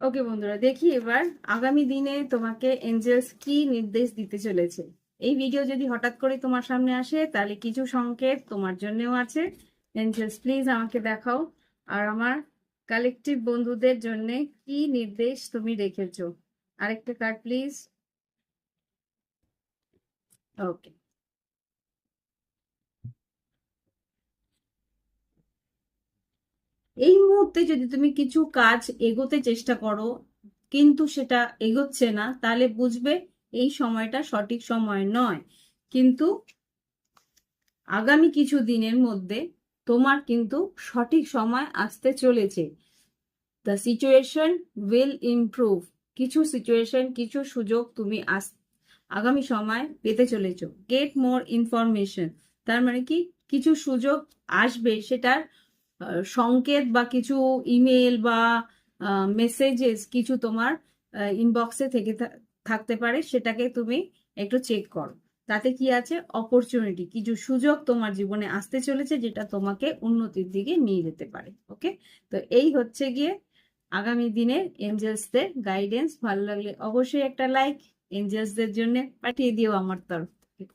ওকে বন্ধুরা, দেখি এবার আগামী দিনে তোমাকে এঞ্জেলস কি নির্দেশ দিতে চলেছে। এই ভিডিও যদি হঠাৎ করে তোমার সামনে আসে, তাহলে কিছু সংকেত তোমার জন্যও আছে। এঞ্জেলস প্লিজ আমাকে দেখাও। আর আমার কালেকটিভ বন্ধুদের জন্য কি নির্দেশ তুমি রেখেছো? আরেকটা কার্ড প্লিজ ওকে এই মুহূর্তে যদি তুমি কিছু কাজ এগোতে চেষ্টা করো, কিন্তু সেটা এগোচ্ছে না, তাহলে বুঝবে এই সময়টা সঠিক সময় নয়। কিন্তু আগামী কিছু দিনের মধ্যে তোমার কিন্তু সঠিক সময় আসতে চলেছে। দ্য সিচুয়েশন উইল ইমপ্রুভ কিছু সিচুয়েশন কিছু সুযোগ তুমি আস, আগামী সময় পেতে চলেছো। গেট মোর ইনফরমেশন তার মানে কি? কিছু সুযোগ আসবে, সেটার সংকেত বা কিছু ইমেল বা মেসেজেস কিছু তোমার ইনবক্সে থেকে থাকতে পারে, সেটাকে তুমি একটু চেক করো। তাতে কি আছে? অপরচুনিটি কিছু সুযোগ তোমার জীবনে আসতে চলেছে, যেটা তোমাকে উন্নতির দিকে নিয়ে যেতে পারে ওকে তো এই হচ্ছে গিয়ে আগামী দিনের এঞ্জেলসদের গাইডেন্স ভালো লাগলে অবশ্যই একটা লাইক এঞ্জেলসদের জন্য পাঠিয়ে দিও আমার তরফ থেকে।